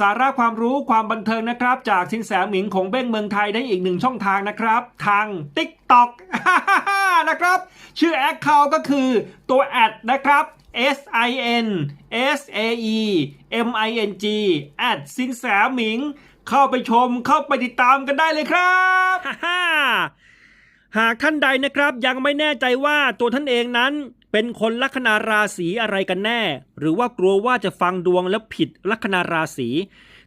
สาระความรู้ความบันเทิงนะครับ จากสินแสหมิงของเบ้งเมืองไทยได้อีกหนึ่งช่องทางนะครับ ทาง TikTok นะครับ ชื่อแอคเคาท์ก็คือตัวแอดนะครับ S I N S A E M I N G แอดสินแสหมิง เข้าไปชมเข้าไปติดตามกันได้เลยครับหากท่านใดนะครับยังไม่แน่ใจว่าตัวท่านเองนั้น เป็นคนลัคนาราศีอะไรกันแน่ หรือว่ากลัวว่าจะฟังดวงแล้วผิดลัคนาราศี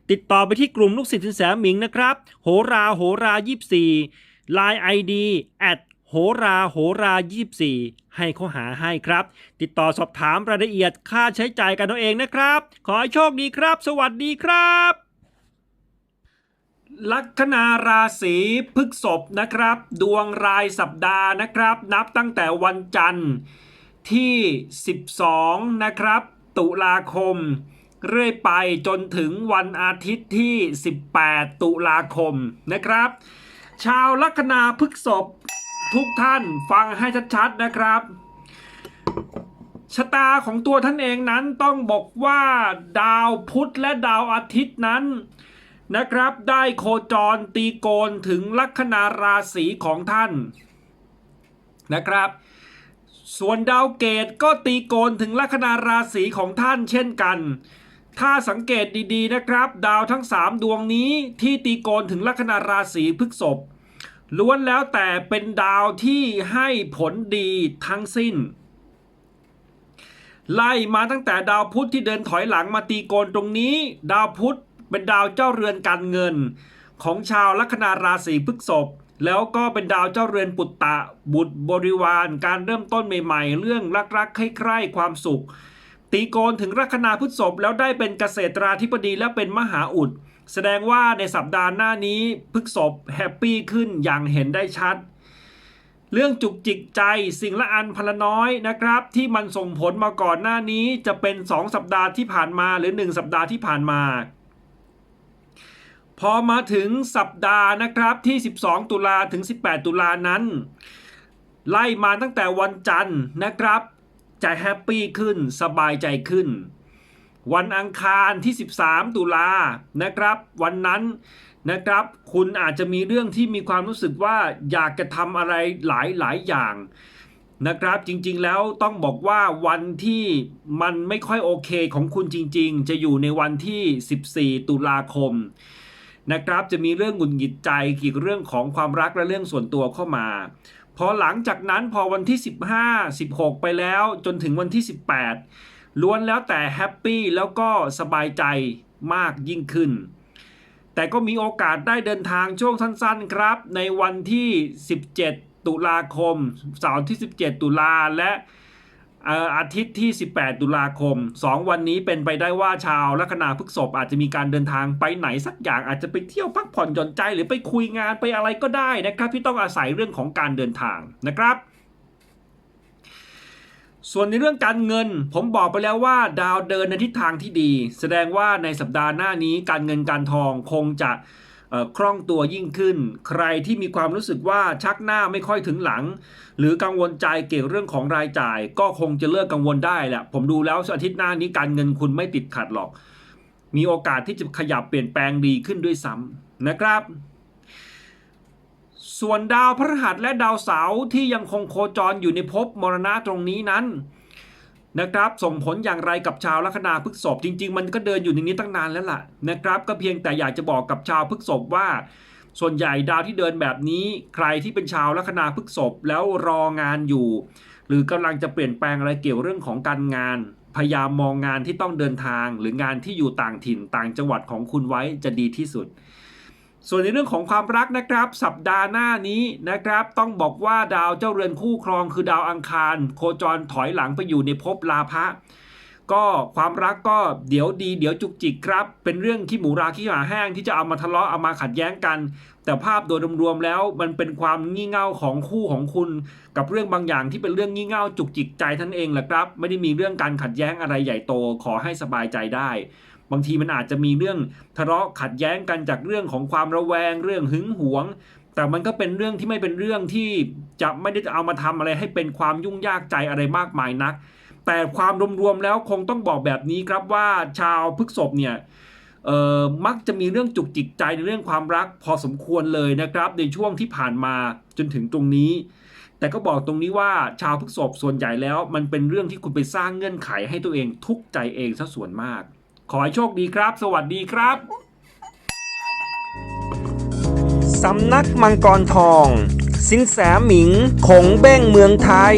ติดต่อไปที่กลุ่มลูกศิษย์สินแสหมิงนะครับ โหราโหรา24 Line ID at โหราโหรา24 ให้เขาหาให้ครับ ติดต่อสอบถามรายละเอียดค่าใช้จ่ายกันเอาเองนะครับ ขอให้โชคดีครับ สวัสดีครับลัคนาราศีพฤกษภนะครับ ดวงรายสัปดาห์นะครับ นับตั้งแต่วันจันทร์ ที่ 12 นะครับ ตุลาคม เรื่อยไปจนถึงวันอาทิตย์ที่ 18 ตุลาคมนะครับ ชาวลัคนาพฤกษภทุกท่านฟังให้ชัดๆนะครับชะตาของตัวท่านเองนั้นต้องบอกว่าดาวพุธและดาวอาทิตย์นั้นนะครับ ได้โคจรตีโกนถึงลัคนาราศีของท่านนะครับ ส่วนดาวเกตก็ตีโกนถึงลัคนาราศีของท่านเช่นกัน ถ้าสังเกตดีๆนะครับ ดาวทั้ง 3 ดวงนี้ที่ตีโกนถึงลัคนาราศีพฤษภล้วนแล้วแต่เป็นดาวที่ให้ผลดีทั้งสิ้น ไล่มาตั้งแต่ดาวพุธที่เดินถอยหลังมาตีโกนตรงนี้ ดาวพุธเป็นดาวเจ้าเรือนการเงิน ของชาวลัคนาราศีพฤษภ แล้วก็เป็นดาวเจ้าเรือนปุตตะบุตรบริวาร การเริ่มต้นใหม่ๆ เรื่องรักๆใคร่ๆความสุข ตีโกนถึงลัคนาพฤษภแล้วได้เป็นเกษตราธิบดีและเป็นมหาอุด แสดงว่าในสัปดาห์หน้านี้พฤษภแฮปปี้ขึ้นอย่างเห็นได้ชัด เรื่องจุกจิกใจสิ่งละอันพนละน้อยนะครับ ที่มันส่งผลมาก่อนหน้านี้จะเป็น 2 สัปดาห์ที่ผ่านมาหรือ 1 สัปดาห์ที่ผ่านมา พอมาถึงสัปดาห์นะครับที่ 12 ตุลาถึง 18 ตุลานั้น ไล่มาตั้งแต่วันจันทร์นะครับ จะแฮปปี้ขึ้นสบายใจขึ้น วันอังคารที่ 13 ตุลานะครับ วันนั้นนะครับ คุณอาจจะมีเรื่องที่มีความรู้สึกว่าอยากจะทำอะไรหลายหลายอย่างนะครับจริงๆแล้วต้องบอกว่าวันที่มันไม่ค่อยโอเคของคุณจริง ๆ จะอยู่ในวันที่ 14 ตุลาคม นะครับจะมีเรื่องหงุดหงิดใจเกี่ยวกับเรื่องของความรักและเรื่องส่วนตัวเข้ามาพอหลังจากนั้นพอวันที่ 15 16 ไปแล้วจนถึงวันที่ 18 ล้วนแล้วแต่แฮปปี้แล้วก็สบายใจมากยิ่งขึ้น แต่ก็มีโอกาสได้เดินทางช่วงสั้นๆครับ ในวันที่ 17 ตุลาคมเสาร์ที่ 17 ตุลาและ อาทิตย์ที่ 18 ตุลาคม 2 วันนี้เป็นไปได้ว่าชาวลัคนาพฤกษภอาจจะมีการเดินทางไปไหนสักอย่างอาจจะไปเที่ยวพักผ่อนหย่อนใจหรือไปคุยงานไปอะไรก็ได้นะครับที่ต้องอาศัยเรื่องของการเดินทางนะครับ ส่วนในเรื่องการเงิน ผมบอกไปแล้วว่าดาวเดินในทิศทางที่ดี แสดงว่าในสัปดาห์หน้านี้การเงินการทองคงจะ คล่องตัวยิ่งขึ้น ใครที่มีความรู้สึกว่าชักหน้าไม่ค่อยถึงหลัง หรือกังวลใจเกี่ยวเรื่องของรายจ่าย ก็คงจะเลิกกังวลได้แหละผมดูแล้วอาทิตย์หน้านี้การเงินคุณไม่ติดขัดหรอก มีโอกาสที่จะขยับเปลี่ยนแปลงดีขึ้นด้วยซ้ำนะครับ ส่วนดาวพฤหัสและดาวเสาร์ที่ยังคงโคจรอยู่ในภพมรณะตรงนี้นั้น นะครับ ส่งผลอย่างไรกับชาวลัคนาพฤกษภจริง ๆ มันก็เดินอยู่ในนี้ตั้งนานแล้วล่ะนะครับ ก็เพียงแต่อยากจะบอกกับชาวพฤกษภว่า ส่วนใหญ่ดาวที่เดินแบบนี้ ใครที่เป็นชาวลัคนาพฤกษภแล้วรองานอยู่ หรือกำลังจะเปลี่ยนแปลงอะไรเกี่ยวเรื่องของการงาน พยายามมองงานที่ต้องเดินทาง หรืองานที่อยู่ต่างถิ่นต่างจังหวัดของคุณไว้จะดีที่สุด ส่วนในเรื่องของความรักนะครับ สัปดาห์หน้านี้นะครับ ต้องบอกว่าดาวเจ้าเรือนคู่ครองคือดาวอังคาร โคจรถอยหลังไปอยู่ในภพลาภะ ก็ความรักก็เดี๋ยวดี เดี๋ยวจุกจิกครับ เป็นเรื่องขี้หมูราขี้หมาแห้งที่จะเอามาทะเลาะเอามาขัดแย้งกัน แต่ภาพโดยรวมๆแล้วมันเป็นความงี่เง่าของคู่ของคุณ กับเรื่องบางอย่างที่เป็นเรื่องงี่เง่าจุกจิกใจท่านเองแหละครับ ไม่ได้มีเรื่องการขัดแย้งอะไรใหญ่โตขอให้สบายใจได้ บางทีมันอาจจะมีเรื่องทะเลาะขัดแย้งกันจากเรื่องของความระแวง เรื่องหึงหวงแต่มันก็เป็นเรื่องที่ไม่เป็นเรื่องที่จะไม่ได้จะเอามาทำอะไรให้เป็นความยุ่งยากใจอะไรมากมายนัก แต่ความรวมๆแล้วคงต้องบอกแบบนี้ครับว่าชาวพฤกษภเนี่ยมักจะมีเรื่องจุกจิกใจในเรื่องความรักพอสมควรเลยนะครับ ในช่วงที่ผ่านมาจนถึงตรงนี้ แต่ก็บอกตรงนี้ว่าชาวพฤกษภส่วนใหญ่แล้ว มันเป็นเรื่องที่คุณไปสร้างเงื่อนไขให้ตัวเองทุกข์ใจเองซะส่วนมาก ขอให้โชคดีครับ สวัสดีครับสำนักมังกรทอง สินแสหมิงคงเบ้งเมืองไทย